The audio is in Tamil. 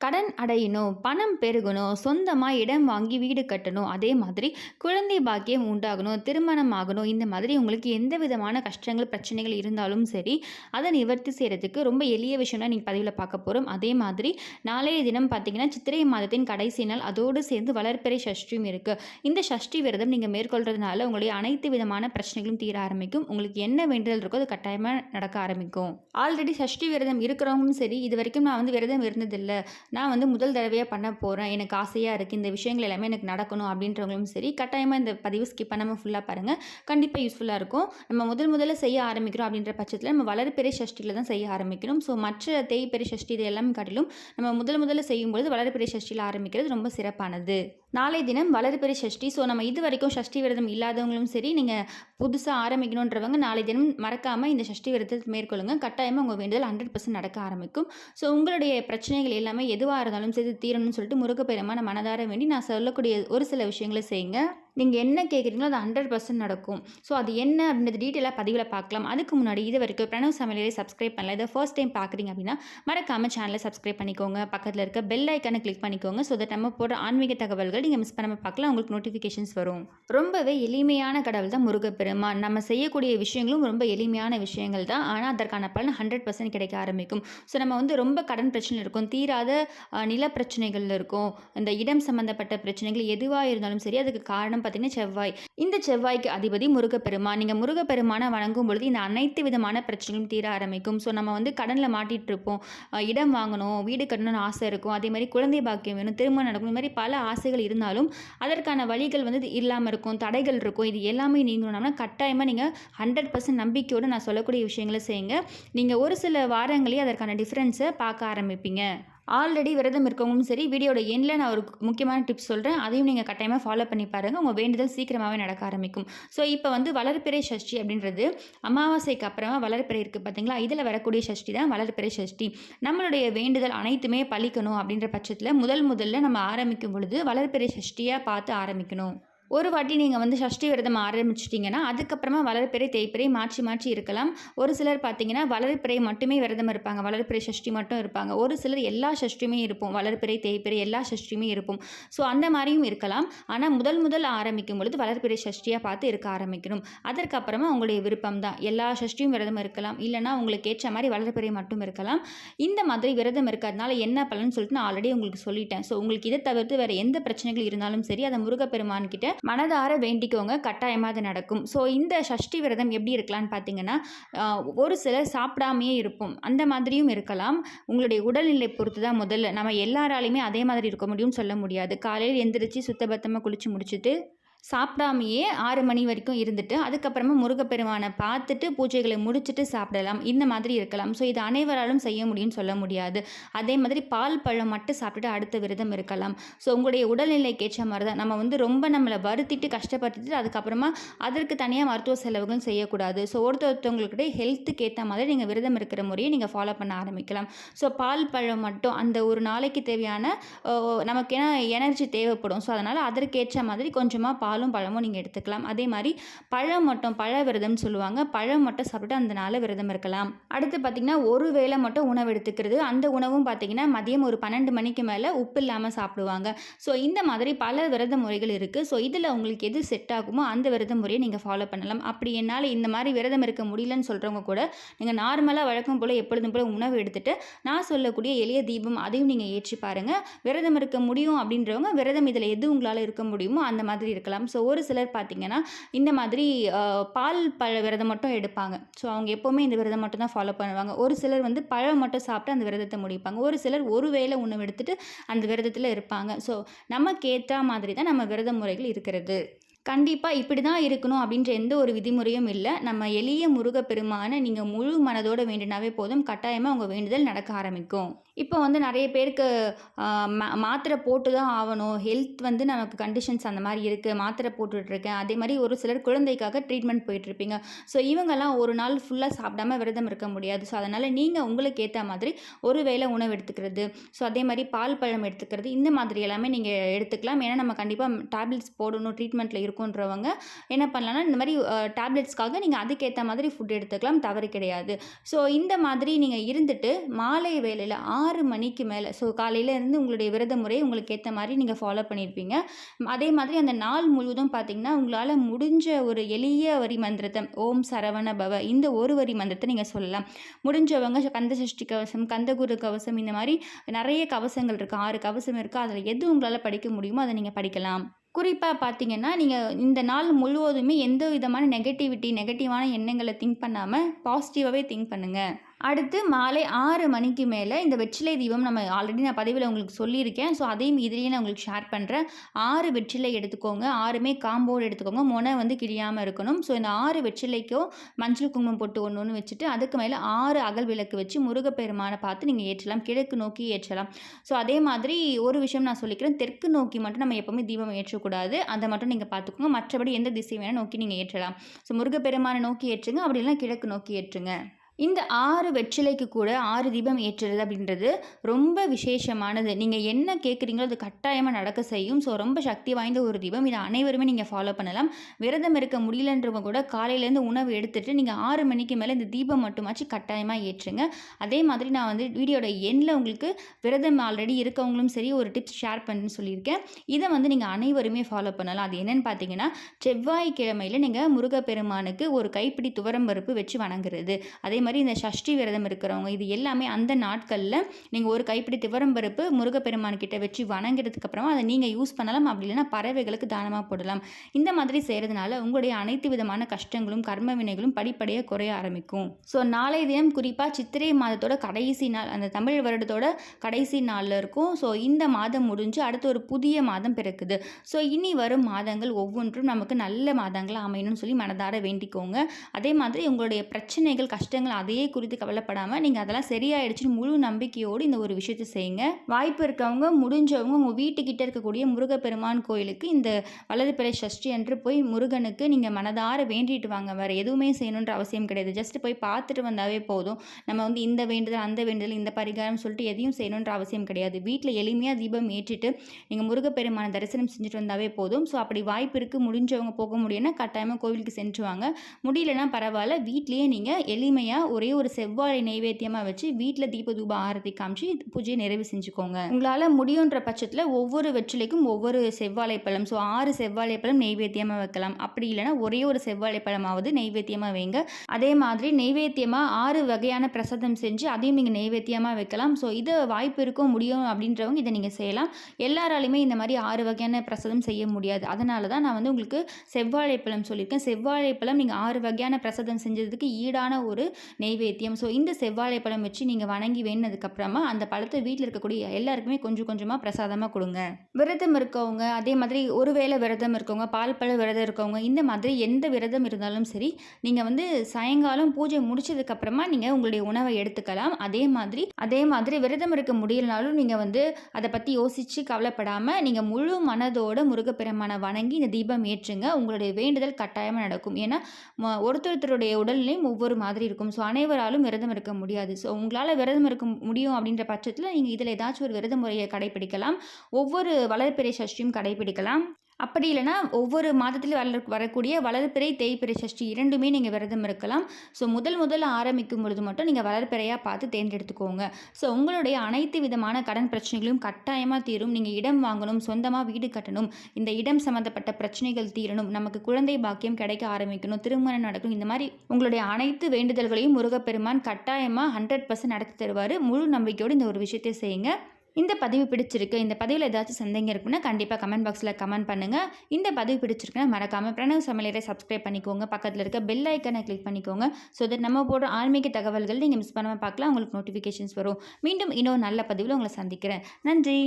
கடன் அடையணும் பணம் பெருகணும் சொந்தமாக இடம் வாங்கி வீடு கட்டணும் அதே மாதிரி குழந்தை பாக்கியம் உண்டாகணும் திருமணம் ஆகணும் இந்த மாதிரி உங்களுக்கு எந்த விதமான கஷ்டங்கள் பிரச்சனைகள் இருந்தாலும் சரி அதை நிவர்த்தி செய்கிறதுக்கு ரொம்ப எளிய விஷயம் தான் நீங்கள் பதிவில் பார்க்க போகிறோம் அதே மாதிரி நாளைய தினம் பார்த்தீங்கன்னா சித்திரை மாதத்தின் கடைசி நாள் அதோடு சேர்ந்து வளர்ப்பிறை சஷ்டியும் இருக்குது இந்த சஷ்டி விரதம் நீங்கள் மேற்கொள்கிறதுனால உங்களுடைய அனைத்து விதமான பிரச்சனைகளும் தீர ஆரம்பிக்கும். உங்களுக்கு என்ன வேண்டுதல் இருக்கோ அது கட்டாயமாக நடக்க ஆரம்பிக்கும். ஆல்ரெடி சஷ்டி விரதம் இருக்கிறவங்களும் சரி இது வரைக்கும் நான் வந்து விரதம் இருந்ததில்லை. நான் வந்து முதல் தடவையாக பண்ண போகிறேன் எனக்கு ஆசையாக இருக்குது இந்த விஷயங்கள் எல்லாமே எனக்கு நடக்கணும் அப்படின்றவங்களும் சரி கட்டாயமாக இந்த பதிவு ஸ்கிப் பண்ணாமல் ஃபுல்லாக பாருங்கள் கண்டிப்பாக யூஸ்ஃபுல்லாக இருக்கும். நம்ம முதல் முதல்ல செய்ய ஆரம்பிக்கிறோம் அப்படின்ற பட்சத்தில் நம்ம வளர்பெரிய சஷ்டியில் தான் செய்ய ஆரம்பிக்கணும் ஸோ மற்ற தேய்பிறை சஷ்டி இது எல்லாமே காட்டிலும் நம்ம முதல் முதல்ல செய்யும்பொழுது வளர்பெரிய சஷ்டியில் ஆரம்பிக்கிறது ரொம்ப சிறப்பானது. நாளை தினம் வளர்பிறை சஷ்டி ஸோ நம்ம இது வரைக்கும் சஷ்டி விரதம் இல்லாதவங்களும் சரி நீங்கள் புதுசாக ஆரம்பிக்கணுன்றவங்க நாளை தினம் மறக்காமல் இந்த சஷ்டி விரதத்தை மேற்கொள்ளுங்க. கட்டாயமாக உங்கள் வேண்டுதல் ஹண்ட்ரட் பர்சன்ட் நடக்க ஆரம்பிக்கும். ஸோ உங்களுடைய பிரச்சனைகள் எல்லாமே எதுவாக இருந்தாலும் சரி தீரணும்னு சொல்லிட்டு முருகப்பெருமான மனதார வேண்டி நான் சொல்லக்கூடிய ஒரு சில விஷயங்களை செய்யுங்க. நீங்கள் என்ன கேட்குறீங்களோ அது ஹண்ட்ரட் பர்சன்ட் நடக்கும். ஸோ அது என்ன அப்படின்றது டீட்டெயிலாக பதிவில் பார்க்கலாம். அதுக்கு முன்னாடி இது வரைக்கும் பிரணவ் சமையலே சப்ஸ்கிரைப் பண்ணல. இதை ஃபர்ஸ்ட் டைம் பார்க்குறீங்க அப்படின்னா மறக்காமல் சேனலை சப்ஸ்கிரைப் பண்ணிக்கோங்க. பக்கத்தில் இருக்க பெல் ஐக்கானை கிளிக் பண்ணிக்கோங்க. ஸோ தட் நம்ம போடுற ஆன்மீக தகவல்கள் நீங்கள் மிஸ் பண்ணாமல் பார்க்கலாம். உங்களுக்கு நோட்டிஃபிகேஷன்ஸ் வரும். ரொம்பவே எளிமையான கடவுள் தான் முருகப்பெருமான். நம்ம செய்யக்கூடிய விஷயங்களும் ரொம்ப எளிமையான விஷயங்கள் தான். ஆனால் அதற்கான பலன் ஹண்ட்ரட் பர்சன்ட் கிடைக்க ஆரம்பிக்கும். ஸோ நம்ம வந்து ரொம்ப கடன் பிரச்சனை இருக்கும். தீராத நில பிரச்சனைகள் இருக்கும். இந்த இடம் சம்மந்தப்பட்ட பிரச்சனைகள் எதுவாக இருந்தாலும் சரி அதுக்கு காரணம் பார்த்தீங்கன்னா செவ்வாய். இந்த செவ்வாய்க்கு அதிபதி முருகப்பெருமான். நீங்கள் முருகப்பெருமானை வணங்கும் பொழுது இந்த அனைத்து விதமான பிரச்சனையும் தீர ஆரம்பிக்கும். ஸோ நம்ம வந்து கடனில் மாட்டிகிட்டு இருப்போம் இடம் வாங்கணும் வீடு கட்டணும்னு ஆசை இருக்கும். அதே மாதிரி குழந்தை பாக்கியம் வேணும் திருமணம் நடக்கும் இந்த மாதிரி பல ஆசைகள் இருந்தாலும் அதற்கான வழிகள் வந்து இல்லாமல் இருக்கும் தடைகள் இருக்கும். இது எல்லாமே நீங்கணும்னா கட்டாயமாக நீங்கள் ஹண்ட்ரட் பர்சன்ட் நம்பிக்கையோடு நான் சொல்லக்கூடிய விஷயங்களை செய்யுங்க. நீங்கள் ஒரு சில வாரங்களே அதற்கான டிஃப்ரென்ஸை பார்க்க ஆரம்பிப்பீங்க. ஆல்ரெடி விரதம் இருக்கவங்களும் சரி வீடியோட எண்டில் நான் ஒரு முக்கியமான டிப்ஸ் சொல்கிறேன் அதையும் நீங்கள் கட்டாயமாக ஃபாலோ பண்ணி பாருங்கள் உங்கள் வேண்டுதல் சீக்கிரமாகவே நடக்க ஆரம்பிக்கும். ஸோ இப்போ வந்து வளர்பிறை சஷ்டி அப்படின்றது அமாவாசைக்கு அப்புறமா வளர்பிறை இருக்குது பார்த்தீங்களா இதில் வரக்கூடிய சஷ்டி தான் வளர்பிறை சஷ்டி நம்மளுடைய வேண்டுதல் அனைத்துமே பழிக்கணும் அப்படின்ற பட்சத்தில் முதல் முதல்ல நம்ம ஆரம்பிக்கும் பொழுது வளர்பிறை சஷ்டியாக பார்த்து ஆரம்பிக்கணும். ஒரு வாட்டி நீங்கள் வந்து சஷ்டி விரதம் ஆரம்பிச்சிட்டிங்கன்னா அதுக்கப்புறமா வளர்பிறை தேய்ப்பிறை மாற்றி மாற்றி இருக்கலாம். ஒரு சிலர் பார்த்தீங்கன்னா வளர்பிறை மட்டுமே விரதம் இருப்பாங்க. வளர்பிறை சஷ்டி மட்டும் இருப்பாங்க. ஒரு சிலர் எல்லா சஷ்டியுமே இருப்போம். வளர்பிறை தேய்ப்பிறை எல்லா சஷ்டியுமே இருப்போம். ஸோ அந்த மாதிரியும் இருக்கலாம். ஆனால் முதல் முதல் ஆரம்பிக்கும் பொழுது வளர்பிறை சஷ்டியாக பார்த்து இருக்க ஆரம்பிக்கணும். அதற்கப்புறமா உங்களுடைய விருப்பம் தான். எல்லா சஷ்டியும் விரதம் இருக்கலாம். இல்லைனா உங்களுக்கு ஏற்ற மாதிரி வளர்பிறை மட்டும் இருக்கலாம். இந்த மாதிரி விரதம் இருக்கிறதுனால என்ன பலன்னு சொல்லிட்டு நான் ஆல்ரெடி உங்களுக்கு சொல்லிட்டேன். ஸோ உங்களுக்கு இதை தவிர்த்து வேறு எந்த பிரச்சனைகள் இருந்தாலும் சரி அதை முருகப்பெருமான்கிட்ட மனதார வேண்டிக்கோங்க கட்டாயமாக அது நடக்கும். ஸோ இந்த சஷ்டி விரதம் எப்படி இருக்கலாம்னு பார்த்தீங்கன்னா ஒரு சிலர் சாப்பிடாமையே இருப்போம். அந்த மாதிரியும் இருக்கலாம். உங்களுடைய உடல்நிலை பொறுத்து தான் முதல்ல. நம்ம எல்லாராலையுமே அதே மாதிரி இருக்க முடியும்னு சொல்ல முடியாது. காலையில் எந்திரிச்சு சுத்தபத்தமாக குளித்து முடிச்சுட்டு சாப்பிடாமையே ஆறு மணி வரைக்கும் இருந்துட்டு அதுக்கப்புறமா முருகப்பெருமானை பார்த்துட்டு பூஜைகளை முடிச்சுட்டு சாப்பிடலாம். இந்த மாதிரி இருக்கலாம். ஸோ இது அனைவராலும் செய்ய முடியும்னு சொல்ல முடியாது. அதே மாதிரி பால் பழம் மட்டும் சாப்பிட்டுட்டு அடுத்த விரதம் இருக்கலாம். ஸோ உங்களுடைய உடல்நிலைக்கு ஏற்ற மாதிரி தான். நம்ம வந்து ரொம்ப நம்மளை வருத்திட்டு கஷ்டப்பட்டுட்டு அதுக்கப்புறமா அதற்கு தனியாக மருத்துவ செலவுகளும் செய்யக்கூடாது. ஸோ ஒருத்தர் ஒருத்தவங்களுக்கிட்ட ஹெல்த்துக்கு ஏற்ற மாதிரி நீங்கள் விரதம் இருக்கிற முறையை நீங்கள் ஃபாலோ பண்ண ஆரம்பிக்கலாம். ஸோ பால் பழம் மட்டும் அந்த ஒரு நாளைக்கு தேவையான நமக்கு ஏன்னா எனர்ஜி தேவைப்படும். ஸோ அதனால் அதற்கேற்ற மாதிரி கொஞ்சமாக பாலும் பழமும் நீங்கள் எடுத்துக்கலாம். அதே மாதிரி பழம் மட்டும் பழ விரதம்னு சொல்லுவாங்க. பழம் மட்டும் சாப்பிட்டு அந்த நாளில் விரதம் இருக்கலாம். அடுத்து பார்த்திங்கன்னா ஒரு வேளை மட்டும் உணவு எடுத்துக்கிறது. அந்த உணவும் பார்த்திங்கன்னா மதியம் ஒரு பன்னெண்டு மணிக்கு மேலே உப்பு இல்லாமல் சாப்பிடுவாங்க. ஸோ இந்த மாதிரி பல விரத முறைகள் இருக்குது ஸோ இதில் உங்களுக்கு எது செட் ஆகுமோ அந்த விரத முறையை நீங்கள் ஃபாலோ பண்ணலாம். அப்படி என்னால் இந்த மாதிரி விரதம் இருக்க முடியலன்னு சொல்கிறவங்க கூட நீங்கள் நார்மலாக வழக்கம் போல் எப்பொழுதும் போல் உணவு எடுத்துகிட்டு நான் சொல்லக்கூடிய எளிய தீபம் அதையும் நீங்கள் ஏற்றி பாருங்கள் விரதம் இருக்க முடியும் அப்படின்றவங்க விரதம் இதில் எது உங்களால் இருக்க முடியுமோ அந்த மாதிரி இருக்கலாம். ஸோ ஒரு சிலர் பார்த்தீங்கன்னா இந்த மாதிரி பால் பழ விரதம் மட்டும் எடுப்பாங்க. ஸோ அவங்க எப்போவுமே இந்த விரதம் மட்டும் தான் ஃபாலோ பண்ணுவாங்க. ஒரு சிலர் வந்து பழம் மட்டும் சாப்பிட்டு அந்த விரதத்தை முடிப்பாங்க. ஒரு சிலர் ஒரு வேளை உணவு எடுத்துகிட்டு அந்த விரதத்தில் இருப்பாங்க. ஸோ நமக்கு ஏற்ற மாதிரி தான் நம்ம விரத முறைகள் இருக்கிறது. கண்டிப்பாக இப்படி தான் இருக்கணும் அப்படின்ற எந்த ஒரு விதிமுறையும் இல்லை. நம்ம எளிய முருகப்பெருமானை நீங்கள் முழு மனதோடு வேண்டினாவே போதும். கட்டாயமாக உங்கள் வேண்டுதல் நடக்க ஆரம்பிக்கும். இப்போ வந்து நிறைய பேருக்கு மா- மாத்திரை போட்டு தான் ஆகணும். ஹெல்த் வந்து நமக்கு கண்டிஷன்ஸ் அந்த மாதிரி இருக்குது மாத்திரை போட்டுட்ருக்கேன். அதே மாதிரி ஒரு சிலர் குழந்தைக்காக ட்ரீட்மெண்ட் போயிட்டுருப்பீங்க ஸோ இவங்கெல்லாம் ஒரு நாள் ஃபுல்லாக சாப்பிடாம விரதம் இருக்க முடியாது. ஸோ அதனால் நீங்கள் உங்களுக்கு ஏற்ற மாதிரி ஒரு வேளை உணவு எடுத்துக்கிறது. ஸோ அதே மாதிரி பால் பழம் எடுத்துக்கிறது. இந்த மாதிரி எல்லாமே நீங்கள் எடுத்துக்கலாம். ஏன்னா நம்ம கண்டிப்பாக டேப்லெட்ஸ் போடணும். ட்ரீட்மெண்ட்டில் இருக்குன்றவங்க என்ன பண்ணலாம்னா இந்த மாதிரி டேப்லெட்ஸ்க்காக நீங்கள் அதுக்கேற்ற மாதிரி ஃபுட் எடுத்துக்கலாம். தவறு கிடையாது. ஸோ இந்த மாதிரி நீங்கள் இருந்துட்டு மாலை வேலையில் ஆறு ஆறு மணிக்கு மேலே. ஸோ காலையிலேருந்து உங்களுடைய விரத முறை உங்களுக்கு ஏற்ற மாதிரி நீங்கள் ஃபாலோ பண்ணியிருப்பீங்க அதே மாதிரி அந்த நாள் முழுவதும் பார்த்திங்கன்னா உங்களால் முடிஞ்ச ஒரு எளிய வரி மந்திரத்தை ஓம் சரவண பவ இந்த ஒரு வரி மந்திரத்தை நீங்கள் சொல்லலாம். முடிஞ்சவங்க கந்த சஷ்டி கவசம் கந்தகுரு கவசம் இந்த மாதிரி நிறைய கவசங்கள் இருக்குது ஆறு கவசம் இருக்குது அதில் எது உங்களால் படிக்க முடியுமோ அதை நீங்கள் படிக்கலாம். குறிப்பாக பார்த்தீங்கன்னா நீங்கள் இந்த நாள் முழுவதுமே எந்த விதமான நெகட்டிவிட்டி நெகட்டிவான எண்ணங்களை திங்க் பண்ணாமல் பாசிட்டிவாகவே திங்க் பண்ணுங்கள் அடுத்து மாலை ஆறு மணிக்கு மேலே இந்த வெற்றிலை தீபம் நம்ம ஆல்ரெடி நான் பதிவில் உங்களுக்கு சொல்லியிருக்கேன். ஸோ அதையும் இதிலேயே நான் உங்களுக்கு ஷேர் பண்ணுறேன் ஆறு வெற்றிலை எடுத்துக்கோங்க. ஆறுமே காம்போடு எடுத்துக்கோங்க. முனை வந்து கிழியாமல் இருக்கணும். ஸோ இந்த ஆறு வெற்றிலைக்கும் மஞ்சள் குங்குமம் போட்டு ஒன்று ஒன்று வச்சுட்டு அதுக்கு மேலே ஆறு அகல் விளக்கு வச்சு முருகப்பெருமானை பார்த்து நீங்கள் ஏற்றலாம். கிழக்கு நோக்கி ஏற்றலாம். ஸோ அதே மாதிரி ஒரு விஷயம் நான் சொல்லிக்கிறேன். தெற்கு நோக்கி மட்டும் நம்ம எப்போவுமே தீபம் ஏற்றக்கூடாது. அதை மட்டும் நீங்கள் பார்த்துக்கோங்க. மற்றபடி எந்த திசை வேணால் நோக்கி நீங்கள் ஏற்றலாம். ஸோ முருகப்பெருமானை நோக்கி ஏற்றுங்க. அப்படி இல்லைனா கிழக்கு நோக்கி ஏற்றுங்க. இந்த ஆறு வெற்றிலைக்கு கூட ஆறு தீபம் ஏற்றுறது அப்படின்றது ரொம்ப விசேஷமானது. நீங்கள் என்ன கேட்குறீங்களோ அது கட்டாயமாக நடக்க செய்யும். ஸோ ரொம்ப சக்தி வாய்ந்த ஒரு தீபம். இதை அனைவருமே நீங்கள் ஃபாலோ பண்ணலாம். விரதம் இருக்க முடியலன்றவங்க கூட காலையிலேருந்து உணவு எடுத்துகிட்டு நீங்கள் ஆறு மணிக்கு மேலே இந்த தீபம் மட்டுமாச்சு கட்டாயமாக ஏற்றுங்க. அதே மாதிரி நான் வந்து வீடியோட எண்ணில் உங்களுக்கு விரதம் ஆல்ரெடி இருக்கவங்களும் சரி ஒரு டிப்ஸ் ஷேர் பண்ணுன்னு சொல்லியிருக்கேன். இதை வந்து நீங்கள் அனைவருமே ஃபாலோ பண்ணலாம். அது என்னென்னு பார்த்தீங்கன்னா செவ்வாய்க்கிழமையில் நீங்கள் முருகப்பெருமானுக்கு ஒரு கைப்பிடி துவரம் பருப்பு வச்சு வணங்குறது. அதே மாதிரி மாதிரி இந்த சஷ்டி விரதம் இருக்கிறவங்க இது எல்லாமே அந்த நாட்களில் நீங்கள் ஒரு கைப்பிடி திவரம்பருப்பு முருகப்பெருமான் கிட்ட வச்சு வணங்கிறதுக்கு அப்புறமா அதை நீங்கள் யூஸ் பண்ணலாம். அப்படி இல்லைன்னா பறவைகளுக்கு தானமாக போடலாம். இந்த மாதிரி செய்கிறதுனால உங்களுடைய அனைத்து விதமான கஷ்டங்களும் கர்ம வினைகளும் படிப்படியாக குறைய ஆரம்பிக்கும். ஸோ நாளை தினம் குறிப்பாக சித்திரை மாதத்தோட கடைசி நாள் அந்த தமிழ் வருடத்தோட கடைசி நாளில் இருக்கும். ஸோ இந்த மாதம் முடிஞ்சு அடுத்து ஒரு புதிய மாதம் பிறக்குது. ஸோ இனி வரும் மாதங்கள் ஒவ்வொன்றும் நமக்கு நல்ல மாதங்களாக அமையணும்னு சொல்லி மனதார வேண்டிக்கோங்க. அதே மாதிரி உங்களுடைய பிரச்சனைகள் கஷ்டங்கள் அதையே குறித்து கவலைப்படாமல் நீங்கள் அதெல்லாம் சரியாயிடுச்சுன்னு முழு நம்பிக்கையோடு இந்த ஒரு விஷயத்தை செய்யுங்க. வாய்ப்பு இருக்கவங்க முடிஞ்சவங்க உங்கள் வீட்டுக்கிட்ட இருக்கக்கூடிய முருகப்பெருமான் கோயிலுக்கு இந்த வலதுபிறை சஷ்டி என்று போய் முருகனுக்கு நீங்கள் மனதார வேண்டிட்டு வாங்க. வேறு எதுவுமே செய்யணுன்ற அவசியம் கிடையாது. ஜஸ்ட் போய் பார்த்துட்டு வந்தாவே போதும். நம்ம வந்து இந்த வேண்டுதல் அந்த வேண்டுதல் இந்த பரிகாரம் சொல்லிட்டு எதையும் செய்யணுன்ற அவசியம் கிடையாது. வீட்டில் எளிமையாக தீபம் ஏற்றிட்டு நீங்கள் முருகப்பெருமான தரிசனம் செஞ்சுட்டு வந்தாவே போதும். ஸோ அப்படி வாய்ப்பு இருக்குது முடிஞ்சவங்க போக முடியும்னா கட்டாயமாக கோவிலுக்கு சென்று வாங்க. முடியலன்னா பரவாயில்ல. வீட்லேயே நீங்கள் எளிமையாக ஒரே ஒரு செவ்வாழை நைவேத்தியமாக வச்சு வீட்டில் தீப தூப ஆரத்தி காமிச்சு பூஜையை நிறைவு செஞ்சுக்கோங்க. உங்களால் முடியுன்ற பட்சத்தில் ஒவ்வொரு வெற்றிலைக்கும் ஒவ்வொரு செவ்வாழை பழம் ஸோ ஆறு செவ்வாழை பழம் வைக்கலாம். அப்படி இல்லைனா ஒரே ஒரு செவ்வாழை பழமாவது நெய்வேத்தியமாக வைங்க. அதே மாதிரி நெய்வேத்தியமாக ஆறு வகையான பிரசாதம் செஞ்சு அதையும் நீங்கள் நைவேத்தியமாக வைக்கலாம். ஸோ இது வாய்ப்பு இருக்கும் முடியும் அப்படின்றவங்க இதை நீங்கள் செய்யலாம். எல்லாராலையுமே இந்த மாதிரி ஆறு வகையான பிரசாதம் செய்ய முடியாது. அதனால தான் நான் வந்து உங்களுக்கு செவ்வாழைப்பழம் சொல்லியிருக்கேன். செவ்வாழைப்பழம் நீங்கள் ஆறு வகையான பிரசாதம் செஞ்சதுக்கு ஈடான ஒரு நெய்வேத்தியம். ஸோ இந்த செவ்வாழை பழம் வச்சு நீங்கள் வணங்கி வேணதுக்கப்புறமா அந்த பழத்தை வீட்டில் இருக்கக்கூடிய எல்லாருக்குமே கொஞ்சம் கொஞ்சமாக பிரசாதமாக கொடுங்க. விரதம் இருக்கவங்க அதே மாதிரி ஒரு வேளை விரதம் இருக்கவங்க பால் பழ விரதம் இருக்கவங்க இந்த மாதிரி எந்த விரதம் இருந்தாலும் சரி நீங்கள் வந்து சாயங்காலம் பூஜை முடிச்சதுக்கப்புறமா நீங்கள் உங்களுடைய உணவை எடுத்துக்கலாம். அதே மாதிரி அதே மாதிரி விரதம் இருக்க முடியலனாலும் நீங்கள் வந்து அதை பற்றி யோசித்து கவலைப்படாமல் நீங்கள் முழு மனதோட முருகப்பெருமானை வணங்கி இந்த தீபம் ஏற்றுங்க. உங்களுடைய வேண்டுதல் கட்டாயமாக நடக்கும். ஏன்னா ஒருத்தருத்தருடைய உடல்நிலையும் ஒவ்வொரு மாதிரி இருக்கும். ஸோ ஸோ அனைவராலும் விரதம் இருக்க முடியாது. ஸோ உங்களால் விரதம் இருக்க முடியும் அப்படின்ற பட்சத்தில் நீங்கள் இதில் ஏதாச்சும் ஒரு விரத முறையை கடைபிடிக்கலாம். ஒவ்வொரு வளர்பிறை சஷ்டியும் கடைபிடிக்கலாம். அப்படி இல்லைனா ஒவ்வொரு மாதத்துலையும் வளர் வரக்கூடிய வளர்பிறை தேய்பிறை சஷ்டி இரண்டுமே நீங்கள் விரதம் இருக்கலாம். ஸோ முதல் முதல்ல ஆரம்பிக்கும் பொழுது மட்டும் நீங்கள் வளர்பிறையாக பார்த்து தேர்ந்தெடுத்துக்கோங்க. ஸோ உங்களுடைய அனைத்து விதமான கடன் பிரச்சனைகளும் கட்டாயமாக தீரும். நீங்கள் இடம் வாங்கணும் சொந்தமாக வீடு கட்டணும் இந்த இடம் சம்மந்தப்பட்ட பிரச்சனைகள் தீரணும் நமக்கு குழந்தை பாக்கியம் கிடைக்க ஆரம்பிக்கணும் திருமணம் நடக்கணும் இந்த மாதிரி உங்களுடைய அனைத்து வேண்டுதல்களையும் முருகப்பெருமான் கட்டாயமாக ஹண்ட்ரட் பர்சன்ட் நடத்தி தருவார். முழு நம்பிக்கையோடு இந்த ஒரு விஷயத்தை செய்யுங்க. இந்த பதிவு பிடிச்சிருக்கு இந்த பதிவில் ஏதாச்சும் சந்தேகம் இருக்குன்னா கண்டிப்பாக கமெண்ட் பாக்ஸில் கமெண்ட் பண்ணுங்கள் இந்த பதிவு பிடிச்சிருக்குன்னா மறக்காமல் பிரணவ் சமையலரை சப்ஸ்கிரைப் பண்ணிக்கோங்க. பக்கத்தில் இருக்க பெல் ஐக்கனை கிளிக் பண்ணிக்கோங்க. ஸோ தட் நம்ம போடுற ஆன்மீக தகவல்கள் நீங்கள் மிஸ் பண்ணாமல் பார்க்கலாம் உங்களுக்கு நோட்டிஃபிகேஷன்ஸ் வரும். மீண்டும் இன்னொரு நல்ல பதிவில் உங்களை சந்திக்கிறேன். நன்றி!